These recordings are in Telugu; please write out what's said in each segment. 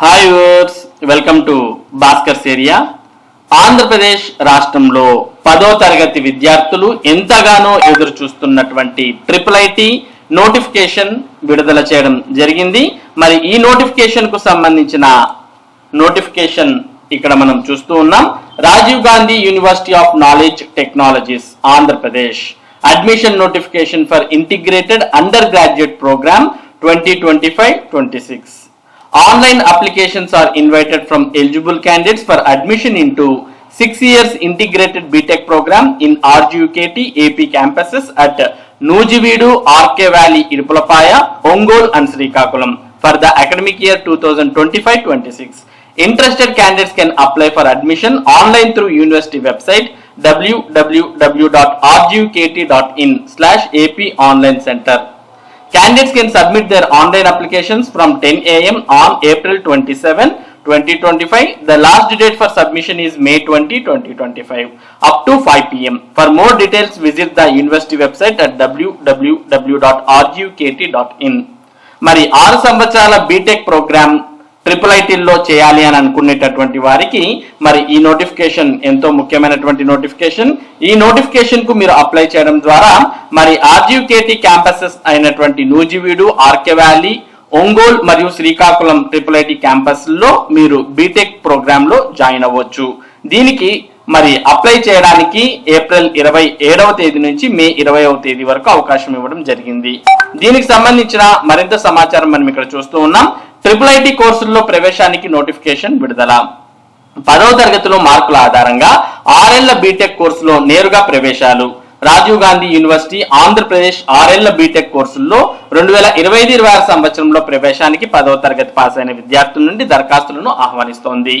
Hi verse welcome to Bhaskar's area Andhra Pradesh రాష్ట్రంలో పదో తరగతి విద్యార్థులు ఎంతగానో ఎదురు చూస్తున్నటువంటి ట్రిపుల్ ఐటీ నోటిఫికేషన్ విడుదల చేయడం జరిగింది. మరి ఈ నోటిఫికేషన్కు సంబంధించిన నోటిఫికేషన్ ఇక్కడ మనం చూస్తూ ఉన్నాం. Rajiv Gandhi university of knowledge technologies Andhra Pradesh. Admission notification for integrated undergraduate programme twenty twenty five twenty six Online applications are invited from eligible candidates for admission into six years integrated BTech program in RGUKT AP campuses at Nujividu, RK Valley, Irupalapaya, Ongol and Srikakulam for the academic year 2025-26. Interested candidates can apply for admission online through university website www.rgukt.in slash AP online center. Candidates can submit their online applications from 10 a.m. on April 27, 2025. The last date for submission is May 20, 2025 up to 5 p.m. For more details, visit the university website at www.rgukt.in. మరి ఆరు సంవత్సరాల బీటెక్ ప్రోగ్రామ్ ట్రిపుల్ ఐటీల్లో చేయాలి అని అనుకునేటటువంటి వారికి మరి ఈ నోటిఫికేషన్ ఎంతో ముఖ్యమైనటువంటి నోటిఫికేషన్ ఈ నోటిఫికేషన్కు మీరు అప్లై చేయడం ద్వారా మరి ఆర్జీకేటీ క్యాంపసెస్ అయినటువంటి నూజివీడు ఆర్కే వ్యాలీ ఒంగోల్ మరియు శ్రీకాకుళం ట్రిపుల్ ఐటీ క్యాంపస్లో మీరు బీటెక్ ప్రోగ్రామ్లో జాయిన్ అవ్వచ్చు. దీనికి మరి అప్లై చేయడానికి ఏప్రిల్ ఇరవై ఏడవ తేదీ నుంచి మే ఇరవైవ తేదీ వరకు అవకాశం ఇవ్వడం జరిగింది. దీనికి సంబంధించిన మరింత సమాచారం మనం ఇక్కడ చూస్తూ ఉన్నాం. ట్రిపుల్ ఐటీ కోర్సుల్లో ప్రవేశానికి నోటిఫికేషన్ విడుదల. పదవ తరగతిలో మార్కుల ఆధారంగా ఆరేళ్ళ బీటెక్ కోర్సులో నేరుగా ప్రవేశాలు. రాజీవ్ గాంధీ యూనివర్సిటీ ఆంధ్రప్రదేశ్ ఆరేళ్ళ బీటెక్ కోర్సుల్లో రెండు వేల ఇరవై ఐదు ఇరవై ఆరు సంవత్సరంలో ప్రవేశానికి పదవ తరగతి పాస్ అయిన విద్యార్థుల నుండి దరఖాస్తులను ఆహ్వానిస్తోంది.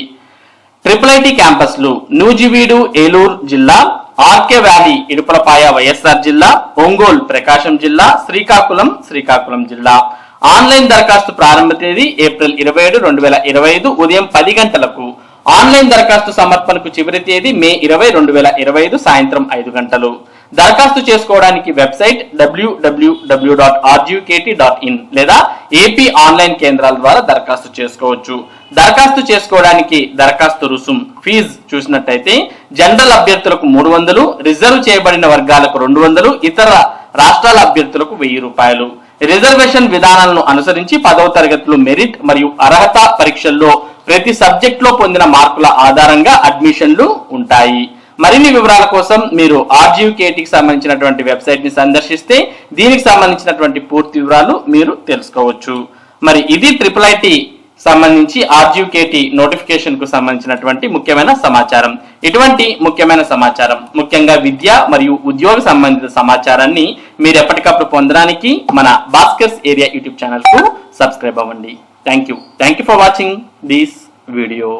ట్రిపుల్ ఐటీ క్యాంపస్లు నూజివీడు ఏలూరు జిల్లా ఆర్కే వ్యాలీ ఇడుపలపాయ వైఎస్ఆర్ జిల్లా ఒంగోలు ప్రకాశం జిల్లా శ్రీకాకుళం శ్రీకాకుళం జిల్లా. ఆన్లైన్ దరఖాస్తు ప్రారంభ తేదీ ఏప్రిల్ ఇరవై ఏడు రెండు వేల ఇరవై ఐదు ఉదయం పది గంటలకు. ఆన్లైన్ దరఖాస్తు సమర్పణకు చివరి తేదీ మే ఇరవై రెండు వేల ఇరవై ఐదు సాయంత్రం ఐదు గంటలు. దరఖాస్తు చేసుకోవడానికి website WWW dot RGKT dot in లేదా ఏపీ ఆన్లైన్ కేంద్రాల ద్వారా దరఖాస్తు చేసుకోవచ్చు. దరఖాస్తు చేసుకోవడానికి దరఖాస్తు రుసుం ఫీజు చూసినట్టయితే జనరల్ అభ్యర్థులకు మూడు వందలు రిజర్వ్ చేయబడిన వర్గాలకు రెండు వందలు ఇతర రాష్ట్రాల అభ్యర్థులకు వెయ్యి రూపాయలు. రిజర్వేషన్ విధానాలను అనుసరించి పదవ తరగతిలో మెరిట్ మరియు అర్హత పరీక్షల్లో ప్రతి సబ్జెక్ట్లో పొందిన మార్కుల ఆధారంగా అడ్మిషన్లు ఉంటాయి. మరిన్ని వివరాల కోసం మీరు ఆర్జీకేటీకి సంబంధించినటువంటి వెబ్సైట్ని సందర్శిస్తే దీనికి సంబంధించినటువంటి పూర్తి వివరాలు మీరు తెలుసుకోవచ్చు. మరి ఇది ట్రిపుల్ ఐటీ సంబంధించి ఆర్జీకేటీ నోటిఫికేషన్కు సంబంధించినటువంటి ముఖ్యమైన సమాచారం. ఇటువంటి ముఖ్యమైన సమాచారం ముఖ్యంగా విద్య మరియు ఉద్యోగ సంబంధిత సమాచారాన్ని మీరు ఎప్పటికప్పుడు పొందడానికి మన భాస్కర్స్ ఏరియా యూట్యూబ్ ఛానల్కు సబ్స్క్రైబ్ అవ్వండి. Thank you thank you for watching this video